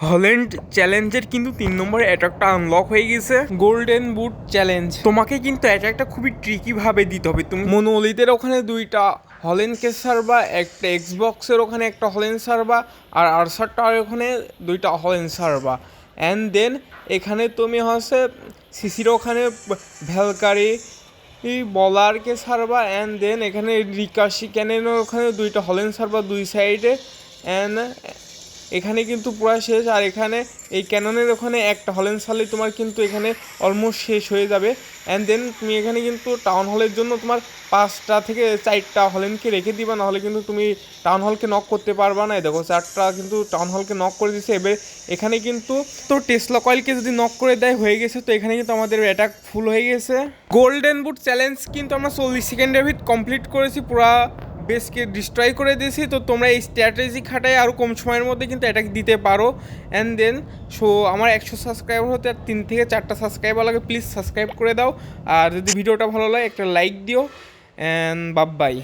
Holland চ্যালেঞ্জের কিন্তু তিন নম্বর অ্যাটাকটা আনলক হয়ে গেছে। গোল্ডেন বুট চ্যালেঞ্জ তোমাকে কিন্তু অ্যাটাকটা খুবই ট্রিকি ভাবে দিতে হবে। তুমি মনোলিতের ওখানে দুইটা হলেনকে সারবা একটা এক্সবক্সের ওখানে একটা হলেন সারবা আর আরসারটার ওখানে দুইটা হলেন সারবা অ্যান্ড দেন এখানে তুমি হচ্ছে সিসির ওখানে ভ্যালকারি বলারকে সারবা অ্যান্ড দেন এখানে রিকাশি ক্যানেনের ওখানে দুইটা হলেন সারবা দুই সাইডে অ্যান্ড এখানে কিন্তু পুরো শেষ, আর এখানে এই ক্যাননের ওখানে একটা হলেন সারলে তোমার কিন্তু এখানে অলমোস্ট শেষ হয়ে যাবে। অ্যান্ড দেন তুমি এখানে কিন্তু টাউন হলের জন্য তোমার পাঁচটা থেকে চারটা হলেনকে রেখে দিবা, নাহলে কিন্তু তুমি টাউন হলকে নক করতে পারবা না। দেখো, চারটা কিন্তু টাউন হলকে নক করে দিয়েছে এবার এখানে কিন্তু তো টেসলা কয়েলকে যদি নক করে দেয়, হয়ে গেছে তো এখানে কিন্তু আমাদের অ্যাটাক ফুল হয়ে গেছে। গোল্ডেন বুট চ্যালেঞ্জ কিন্তু আমরা চল্লিশ সেকেন্ডের ভিত কমপ্লিট করেছি, পুরা বেসকে ডিস্ট্রয় করে দিয়েছি, তো তোমরা এই স্ট্র্যাটেজি খাটায় আরও কম সময়ের মধ্যে কিন্তু অ্যাটাক দিতে পারো। অ্যান্ড দেন সো আমার একশো সাবস্ক্রাইবার হতে আর তিন থেকে চারটা সাবস্ক্রাইবার লাগে প্লিজ সাবস্ক্রাইব করে দাও। আর যদি ভিডিওটা ভালো লাগে, একটা লাইক দিও। And by